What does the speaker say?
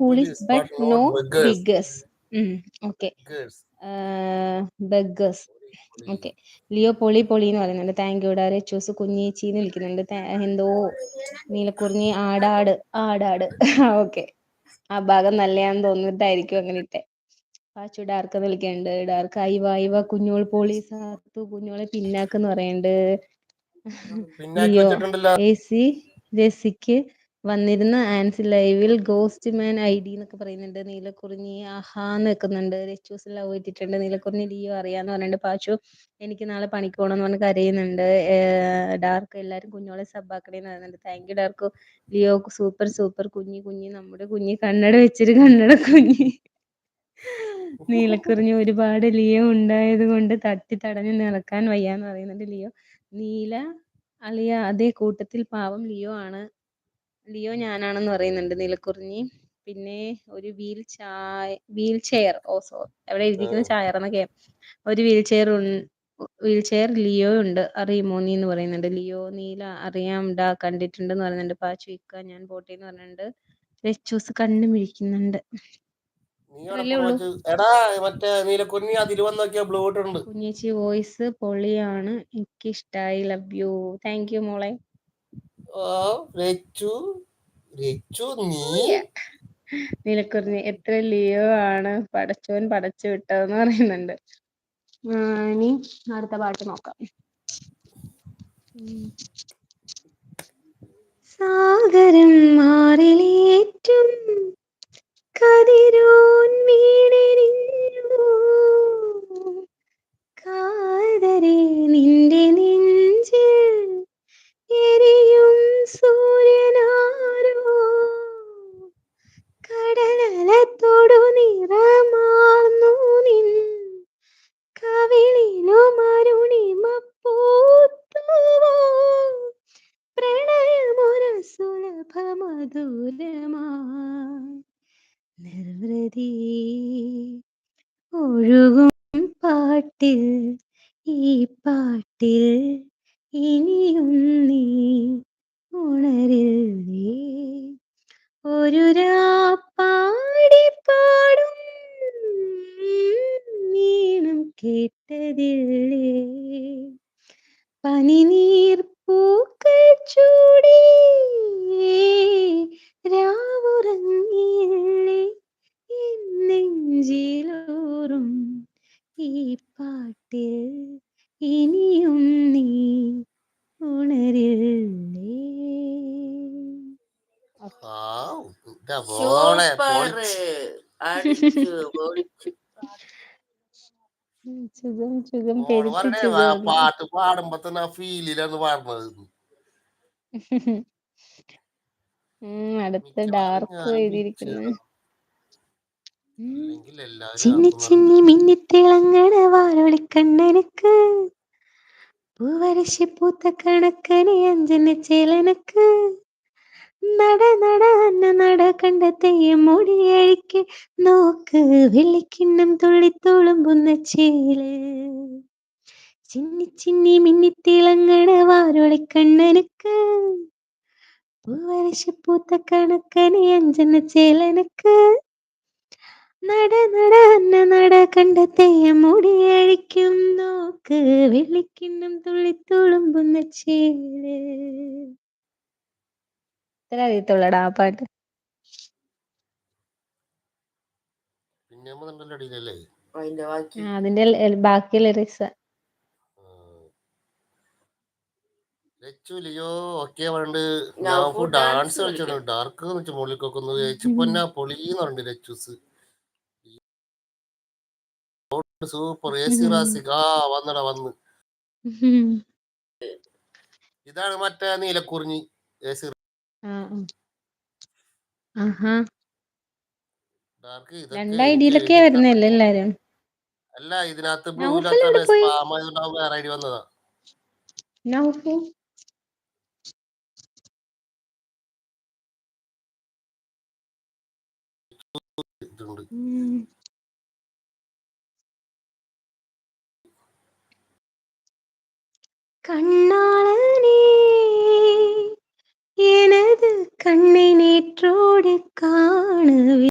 കൂളിസ് but no ബിഗസ് okay Girls. Okay Leo പൊളി പൊളി എന്ന് പറയുന്നുണ്ട്. താങ്ക് യു ഡാരെ ചൂസ് കുഞ്ഞേച്ചി എന്ന് വിളിക്കുന്നുണ്ട്. എന്തോ നീലക്കുറിഞ്ഞി ആടാട് ആടാട്. ഓക്കെ ആ ഭാഗം നല്ലയാന്ന് തോന്നിട്ടായിരിക്കും അങ്ങനെ ഇട്ടെ. പാച്ചു ഡാർക്ക് എന്ന് വിളിക്കുന്നുണ്ട്. ഡാർക്ക് ഐവ ഐവ കുഞ്ഞോൾ പൊളി സാത്തു കുഞ്ഞോളെ പിന്നാക്കെന്ന് പറയുന്നുണ്ട്. പിന്നാക്കി ലിയോ എ സി രസിക്ക് വന്നിരുന്ന ആൻസി ലൈവിൽ ഗോസ്റ്റ് മാൻ ഐ ഡി എന്നൊക്കെ പറയുന്നുണ്ട്. നീലക്കുറിഞ്ഞി ആഹാന്ന് വെക്കുന്നുണ്ട്. രച്ചൂസ് ലവ് ഇട്ടിട്ടുണ്ട് നീലക്കുറിഞ്ഞി ലിയോ അറിയാന്ന് പറഞ്ഞിട്ടുണ്ട് പാച്ചു എനിക്ക് നാളെ പണിക്ക് പോകണം എന്ന് പറഞ്ഞ് കരയുന്നുണ്ട്. ഡാർക്ക് എല്ലാരും കുഞ്ഞോളെ സബ്ബാക്കണേന്ന് പറയുന്നുണ്ട്. Thank you dark. Leo super super കുഞ്ഞി കുഞ്ഞി നമ്മുടെ കുഞ്ഞി കണ്ണട വെച്ചിട്ട് കണ്ണട കുഞ്ഞി. നീലക്കുറിഞ്ഞി ഒരുപാട് ലിയോ ഉണ്ടായത് കൊണ്ട് തട്ടി തടഞ്ഞു നിറക്കാൻ വയ്യാന്ന് പറയുന്നുണ്ട് ലിയോ. നീല അളിയ അതേ കൂട്ടത്തിൽ പാവം ലിയോ ആണ്. ലിയോ ഞാനാണെന്ന് പറയുന്നുണ്ട് നീലക്കുറിഞ്ഞി. പിന്നെ ഒരു വീൽ ചായ വീൽ ചെയർ ഓ സോ എവിടെ എഴുതിയിരിക്കുന്നത് ചായർ എന്നൊക്കെ ഒരു wheelchair wheelchair Leo ഉണ്ട് അറിയുമോ നീ എന്ന് പറയുന്നുണ്ട്. ലിയോ നീല അറിയാം ഡാ കണ്ടിട്ടുണ്ട് എന്ന് പറയുന്നുണ്ട്. പാച്ചു ഇക്ക ഞാൻ പോട്ടെ എന്ന് പറയുന്നുണ്ട്. രച്ചൂസ് കണ്ണു മിഴിക്കുന്നുണ്ട്. അവിടെ കുഞ്ഞേച്ചി വോയിസ് പൊളിയാണ്. എനിക്ക് ഇഷ്ടായി ലവ് യു താങ്ക് യു മോളെ. ഓ രച്ചു രച്ചു നീ? നീലക്കുറിഞ്ഞി എത്ര ലിയോ ആണ് പടച്ചോൻ പടച്ചു വിട്ടതെന്ന് പറയുന്നുണ്ട്. ഇനി അടുത്ത പാട്ട് നോക്കാം. സാഗരം മാറിലേറ്റും കതിരോൻ വീണെരിഞ്ഞു കാതരെ നിന്റെ മധുരമായി നിർവൃതി ഒഴുകും പാട്ടിൽ ഈ പാട്ടിൽ ഇനിയും നീ ഉണരില്ലേ? ഒരു രാപ്പാടി പാടും നീണം കേട്ടതില്ലേ? പനിനീർ ഈ പാട്ടിൽ ഇനിയും നീ ഉണരില്ലേ? സുഖം സുഖം പാട്ട് പാടുമ്പോ തന്നെ ആ ഫീലിലാണ് പാടുന്നത്. അടുത്ത ഡാർക്ക് ഞാൻ എഴുതിയിരിക്കുന്നു മിക്സ് അല്ലെങ്കിൽ എല്ലാവരും ചിന്നി ചിന്നി ചിന്നി മിന്നിത്തിളങ്ങണ വാരൊളിക്കണ്ണനക്ക് പൂവരശി പൂത്ത കണക്കനെ അഞ്ചന ചേലനക്ക്. നട നട അന്ന നട കണ്ട തെയ്യം മുടിയഴിക്ക് നോക്ക് വെള്ളിക്കിണ്ണം തുള്ളിത്തുളുമ്പുന്ന ചേൽ. ചിന്നി ചിന്നി മിന്നിത്തിളങ്ങണ വാരൊളിക്കണ്ണനക്ക് പൂവരശി പൂത്ത കണക്കനെ അഞ്ചന ചേലനക്ക്. നട നട നട കണ്ട മുടി മുടിയഴിക്കും നോക്ക്. വെള്ളിക്കിണ്ണം തുള്ളിത്തുളുമ്പുന്ന ചേൽ ഇത്ര അറിയത്തുള്ളടാ ആ പാട്ട്. പിന്നെ അടിയിലല്ലേ? അതിന്റെ ബാക്കി. ആ, അതിന്റെ ല- ബാക്കി ലിറിക്സ് ലച്ചുലിയോ ഒക്കെ ഞാൻ ഡാൻസ് കളിച്ചു ഡാർക്ക് എന്ന് ഒന്ന് ചേച്ചിപ്പൊന്ന പൊളിന്ന് പറഞ്ഞിട്ട് ലച്ചൂസ്. സൂപ്പർ എ സി റാസിക് ആ വന്നടാ വന്ന്. ഇതാണ് മറ്റേ നീലക്കുറിഞ്ഞി എ സി രണ്ട് ഐഡിയിലൊക്കെ വരുന്നല്ലേ എല്ലാരും? അല്ല ഇതിനകത്ത്? വേറെ ഐഡി വന്നതാ. ഇതുണ്ട്. கண்ணாளனே. எனது கண்ணை நேற்றோடு காணவே